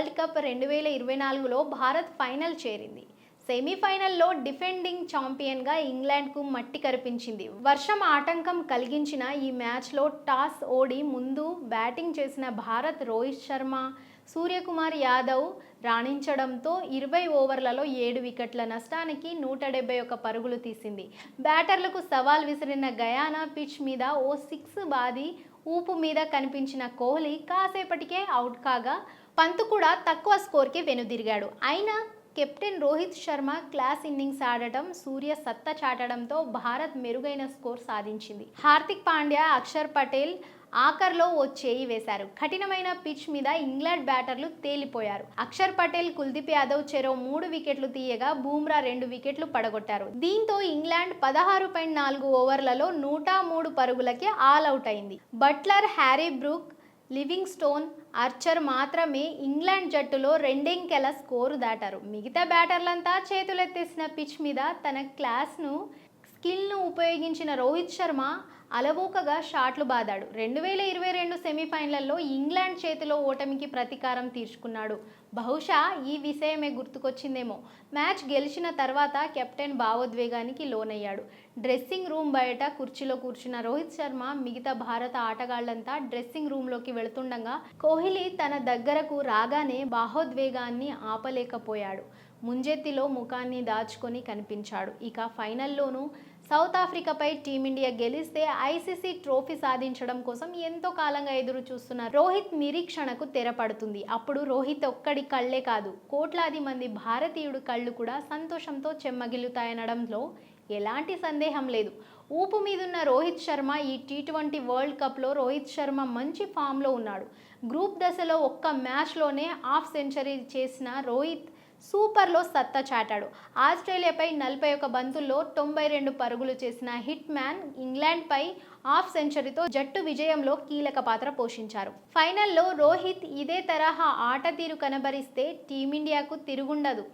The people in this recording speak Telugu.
వరల్డ్ కప్ రెండు వేల ఇరవై నాలుగులో భారత్ ఫైనల్ చేరింది. సెమీఫైనల్లో డిఫెండింగ్ ఛాంపియన్గా ఇంగ్లాండ్కు మట్టి కరిపించింది. వర్షం ఆటంకం కలిగించిన ఈ మ్యాచ్లో టాస్ ఓడి ముందు బ్యాటింగ్ చేసిన భారత్ రోహిత్ శర్మ సూర్యకుమార్ యాదవ్ రాణించడంతో ఇరవై ఓవర్లలో ఏడు వికెట్ల నష్టానికి నూట డెబ్బై ఒక పరుగులు తీసింది. బ్యాటర్లకు సవాల్ విసిరిన గయానా పిచ్ మీద ఓ సిక్స్ బాది ఊపు మీద కనిపించిన కోహ్లీ కాసేపటికే అవుట్ కాగా పంతు కూడా తక్కువ స్కోర్కి వెనుదిరిగాడు. అయినా captain Rohit Sharma class innings ఆడటం సూర్య సత్తా చాటడంతో భారత్ మెరుగైన స్కోర్ సాధించింది. హార్దిక్ పాండ్యా అక్షర్ పటేల్ ఆఖర్లో ఓ చేయి వేశారు. కఠినమైన పిచ్ మీద ఇంగ్లాండ్ బ్యాటర్లు తేలిపోయారు. అక్షర్ పటేల్ కుల్దీప్ యాదవ్ చెరో మూడు వికెట్లు తీయగా బూమ్రా రెండు వికెట్లు పడగొట్టారు. దీంతో ఇంగ్లాండ్ పదహారు పాయింట్ నాలుగు ఓవర్లలో నూట మూడు పరుగులకి ఆల్ అవుట్ అయింది. Buttler Harry Brook Livingstone Archer మాత్రమే ఇంగ్లాండ్ జట్టులో రెండెంకెల స్కోరు దాటారు. మిగతా బ్యాటర్లంతా చేతులెత్తేసిన పిచ్ మీద తన క్లాస్ను స్కిల్ను ఉపయోగించిన రోహిత్ శర్మ అలవోకగా షాట్లు బాదాడు. రెండు వేల ఇరవై రెండు సెమీఫైనల్లో ఇంగ్లాండ్ చేతిలో ఓటమికి ప్రతీకారం తీర్చుకున్నాడు. బహుశా ఈ విషయమే గుర్తుకొచ్చిందేమో. మ్యాచ్ గెలిచిన తర్వాత కెప్టెన్ భావోద్వేగానికి లోనయ్యాడు. డ్రెస్సింగ్ రూమ్ బయట కుర్చీలో కూర్చున్న రోహిత్ శర్మ మిగతా భారత ఆటగాళ్ళంతా డ్రెస్సింగ్ రూమ్లోకి వెళుతుండగా కోహ్లీ తన దగ్గరకు రాగానే భావోద్వేగాన్ని ఆపలేకపోయాడు. ముంజెత్తిలో ముఖాన్ని దాచుకొని కనిపించాడు. ఇక ఫైనల్లోనూ సౌత్ ఆఫ్రికాపై టీమిండియా గెలిస్తే ఐసీసీ ట్రోఫీ సాధించడం కోసం ఎంతో కాలంగా ఎదురు చూస్తున్న రోహిత్ నిరీక్షణకు తెరపడుతుంది. అప్పుడు రోహిత్ ఒక్కడి కళ్ళే కాదు కోట్లాది మంది భారతీయుడు కళ్ళు కూడా సంతోషంతో చెమ్మగిల్లుతాయనడంలో ఎలాంటి సందేహం లేదు. ఊపు మీదున్న రోహిత్ శర్మ ఈ టీ ట్వంటీ వరల్డ్ కప్లో రోహిత్ శర్మ మంచి ఫామ్లో ఉన్నాడు. గ్రూప్ దశలో ఒక్క మ్యాచ్లోనే హాఫ్ సెంచరీ చేసిన రోహిత్ సూపర్లో సత్తా చాటాడు. ఆస్ట్రేలియాపై నలభై ఒక బంతుల్లో తొంభై రెండు పరుగులు చేసిన హిట్ మ్యాన్ ఇంగ్లాండ్పై హాఫ్ సెంచరీతో జట్టు విజయంలో కీలక పాత్ర పోషించారు. ఫైనల్లో రోహిత్ ఇదే తరహా ఆట తీరు కనబరిస్తే టీమిండియాకు తిరుగుండదు.